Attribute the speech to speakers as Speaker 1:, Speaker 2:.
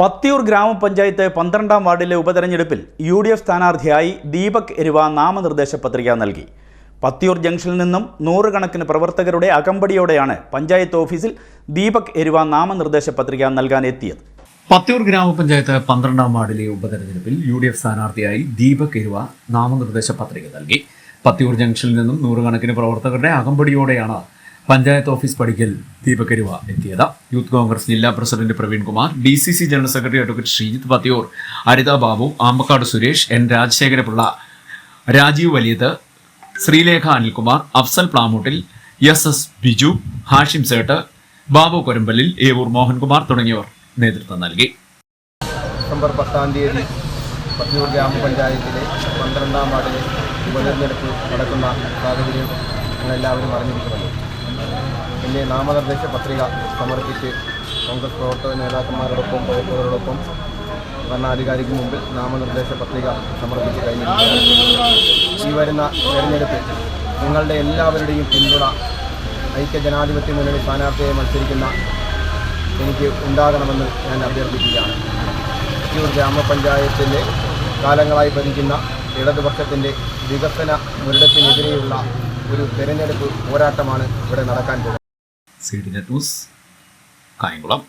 Speaker 1: പത്തിയൂർ ഗ്രാമപഞ്ചായത്ത് പന്ത്രണ്ടാം വാർഡിലെ ഉപതെരഞ്ഞെടുപ്പിൽ യു ഡി എഫ് സ്ഥാനാർത്ഥിയായി ദീപക് എരുവ നാമനിർദ്ദേശ പത്രിക നൽകി. പത്തിയൂർ ജംഗ്ഷനിൽ നിന്നും നൂറുകണക്കിന് പ്രവർത്തകരുടെ അകമ്പടിയോടെയാണ് പഞ്ചായത്ത് ഓഫീസിൽ ദീപക് എരുവ നാമനിർദ്ദേശ പത്രിക നൽകാൻ എത്തിയത്.
Speaker 2: പത്തിയൂർ ഗ്രാമപഞ്ചായത്ത് പന്ത്രണ്ടാം വാർഡിലെ ഉപതെരഞ്ഞെടുപ്പിൽ യു ഡി എഫ് സ്ഥാനാർത്ഥിയായി ദീപക് എരുവ നാമനിർദ്ദേശ പത്രിക നൽകി. പത്തിയൂർ ജംഗ്ഷനിൽ നിന്നും നൂറുകണക്കിന് പ്രവർത്തകരുടെ അകമ്പടിയോടെയാണ് പഞ്ചായത്ത് ഓഫീസ് പടിക്കൽ ദീപകരുവ എത്തിയത്. യൂത്ത് കോൺഗ്രസ് ജില്ലാ president Praveen Kumar D C C general secretary advocate Sreejith Pathiyoor Aritha Babu Ambakkad Suresh N Rajasekharapillai Rajeev Valiyath Sreelekha Anilkumar Afsal Plamoottil S S Biju Hashim Sait Babu Korambalil Evoor Mohankumar തുടങ്ങിയവർ നേതൃത്വം നൽകി.
Speaker 3: December പത്താം തീയതി പത്തൂർ ഗ്രാമപഞ്ചായത്തിലെ പന്ത്രണ്ടാം വാർഡിലെ ഉപതെരഞ്ഞെടുപ്പ് നടക്കുന്ന സാഹചര്യം നിങ്ങളെല്ലാവരും അറിഞ്ഞിരിക്കുമല്ലോ എന്റെ നാമനിർദ്ദേശ പത്രിക സമർപ്പിച്ച് കോൺഗ്രസ് പ്രവർത്തക നേതാക്കന്മാരോടൊപ്പം പ്രവർത്തകരോടൊപ്പം ഭരണാധികാരിക്ക് മുമ്പിൽ നാമനിർദ്ദേശ പത്രിക സമർപ്പിച്ച് കഴിഞ്ഞിട്ടുണ്ട് ഈ വരുന്ന തെരഞ്ഞെടുപ്പിൽ നിങ്ങളുടെ എല്ലാവരുടെയും പിന്തുണ ഐക്യ ജനാധിപത്യ മുന്നണി സ്ഥാനാർത്ഥിയെ മത്സരിക്കുന്ന എനിക്ക് ഉണ്ടാകണമെന്ന് ഞാൻ അഭ്യർത്ഥിക്കുകയാണ്. തൃശ്ശൂർ ഗ്രാമപഞ്ചായത്തിന്റെ കാലങ്ങളായി ഭരിക്കുന്ന ഇടതുപക്ഷത്തിന്റെ വികസന മുരടത്തിനെതിരെയുള്ള ഒരു തെരഞ്ഞെടുപ്പ് പോരാട്ടമാണ് ഇവിടെ നടക്കാൻ പോകുന്നത്.
Speaker 2: C D net news Kayamkulam.